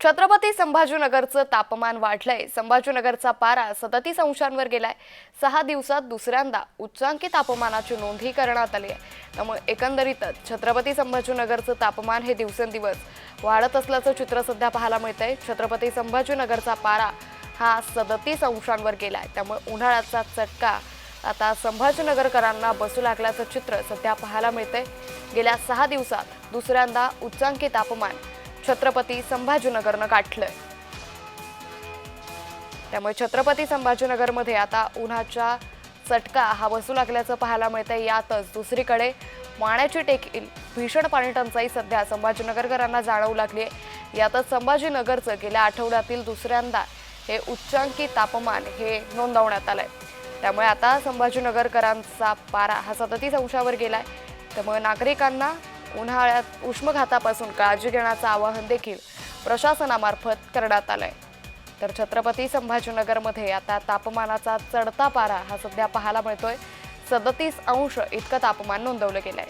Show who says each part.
Speaker 1: छत्रपती संभाजीनगरचं तापमान वाढलंय. संभाजीनगरचा पारा सदतीस अंशांवर गेलाय. सहा दिवसात दुसऱ्यांदा उच्चांकी तापमानाची नोंदही करण्यात आली आहे. त्यामुळे एकंदरीतच छत्रपती संभाजीनगरचं तापमान हे दिवसेंदिवस वाढत असल्याचं चित्र सध्या पाहायला मिळतंय. छत्रपती संभाजीनगरचा पारा हा सदतीस अंशांवर गेलाय. त्यामुळे उन्हाळ्याचा चटका आता संभाजीनगरकरांना बसू लागल्याचं चित्र सध्या पाहायला मिळतंय. गेल्या सहा दिवसात दुसऱ्यांदा उच्चांकी तापमान छत्रपती संभाजीनगरनं गाठलंय. त्यामुळे छत्रपती संभाजीनगरमध्ये आता उन्हाचा चटका हा बसू लागल्याचं पाहायला मिळतंय. यातच दुसरीकडे पाण्याची टेकील भीषण पाणी टंचाई सध्या संभाजीनगरकरांना जाणवू लागली आहे. यातच संभाजीनगरचं गेल्या आठवड्यातील दुसऱ्यांदा हे उच्चांकी तापमान हे नोंदवण्यात आलं आहे त्यामुळे आता संभाजीनगरकरांचा पारा हा सदतीस अंशावर आहे त्यामुळे नागरिकांना उन्हाळ्यात उष्मघातापासून काळजी घेण्याचं आवाहन देखील प्रशासनामार्फत करण्यात आलंय. तर छत्रपती संभाजीनगरमध्ये आता तापमानाचा चढता पारा हा सध्या पाहायला मिळतोय. सदतीस अंश इतकं तापमान नोंदवलं गेलंय.